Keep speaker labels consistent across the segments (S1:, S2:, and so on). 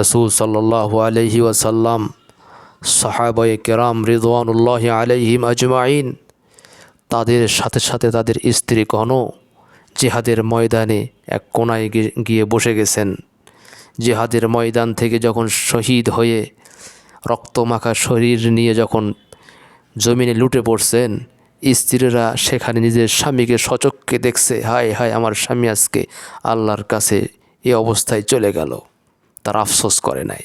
S1: রসুল সাল্লাহ আলহি ওয়াসাল্লাম সাহাবাই কেরাম রিদওয়ানুল্লাহ আলাইহিম আজমাইন, তাদের সাথে সাথে তাদের স্ত্রী স্ত্রীগণও জেহাদের ময়দানে এক কোনায় গিয়ে বসে গেছেন। জেহাদের ময়দান থেকে যখন শহীদ হয়ে রক্তমাখা শরীর নিয়ে যখন জমিনে লুটে পড়ছেন, স্ত্রীরা সেখানে নিজের স্বামীকে সচক্ষে দেখছে, হায় হায়, আমার স্বামী আজকে আল্লাহর কাছে এ অবস্থায় চলে গেল। তার আফসোস করে নাই।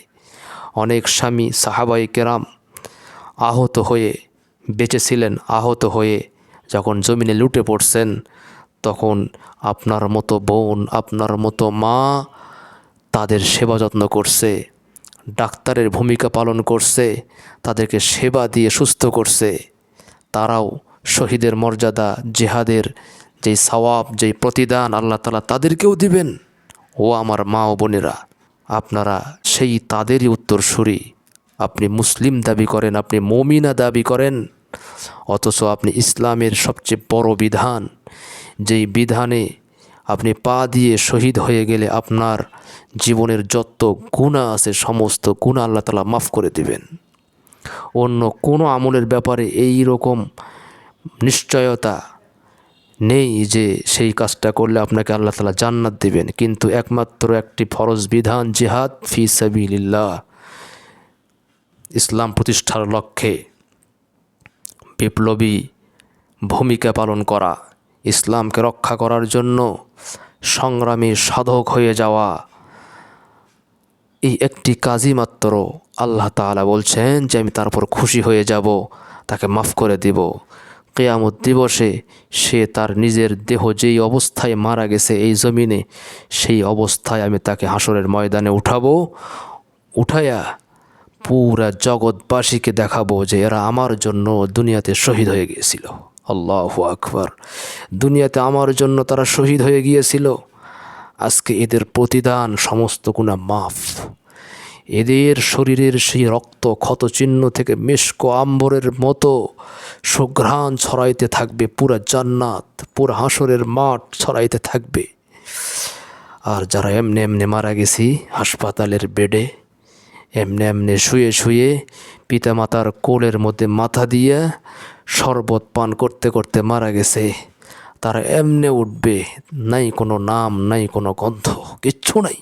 S1: অনেক স্বামী সাহাবাই কেরাম আহত হয়ে বেঁচেছিলেন আহত হয়ে, যখন জমিনে লুটে পড়ছেন, তখন আপনার মতো বোন, আপনার মতো মা তাদের সেবা যত্ন করছে, ডাক্তারের ভূমিকা পালন করছে, তাদেরকে সেবা দিয়ে সুস্থ করছে। তারাও শহীদের মর্যাদা, জেহাদের যেই সওয়াব, যেই প্রতিদান আল্লাহ তালা তাদেরকেও দিবেন। ও আমার মা ও বোনেরা আপনারা সেই তাদেরই উত্তরসূরি। আপনি মুসলিম দাবি করেন, আপনি মমিনা দাবি করেন, অথচ আপনি ইসলামের সবচেয়ে বড় বিধান। যেই বিধানে আপনি পা দিয়ে শহীদ হয়ে গেলে আপনার জীবনের যত গুণা আছে, সমস্ত গুণা আল্লাহ তালা মাফ করে দিবেন। অন্য কোনো আমলের ব্যাপারে এই রকম নিশ্চয়তা নেই যে সেই কাজটা করলে আপনাকে আল্লাহ তালা জান্নাত দিবেন। কিন্তু একমাত্র একটি ফরজ বিধান জিহাদ, ফি সাবিলিল্লাহ। ইসলাম প্রতিষ্ঠার লক্ষ্যে বিপ্লবী ভূমিকা পালন করা, ইসলামকে রক্ষা করার জন্য সংগ্রামী সাধক হয়ে যাওয়া, এই একটি কাজই মাত্র আল্লাহ তাআলা বলছেন যে আমি তারপর খুশি হয়ে যাব, তাকে মাফ করে দিব। কেয়ামত দিবসে সে তার নিজের দেহ যেই অবস্থায় মারা গেছে এই জমিনে, সেই অবস্থায় আমি তাকে হাসরের ময়দানে উঠাবো, উঠায়া পুরা জগৎবাসীকে দেখাবো যে এরা আমার জন্য দুনিয়াতে শহীদ হয়ে গিয়েছিল। আল্লাহ আকবর। দুনিয়াতে আমার জন্য তারা শহীদ হয়ে গিয়েছিল। আজকে এদের প্রতিদান সমস্ত গুণা মাফ। এদের শরীরের সেই রক্ত ক্ষত চিহ্ন থেকে মেশকো আম্বরের মতো সুঘ্রাণ ছড়াইতে থাকবে, পুরা জান্নাত, পুরা হাসরের মাঠ ছড়াইতে থাকবে। আর যারা এমনি এমনি মারা গেছি হাসপাতালের বেডে, এমনি এমনি শুয়ে শুয়ে পিতামাতার কোলের মধ্যে মাথা দিয়ে শরবত পান করতে করতে মারা গেছে, তারা এমনে উঠবে, নাই কোনো নাম, নাই কোনো গন্ধ, কিচ্ছু নাই।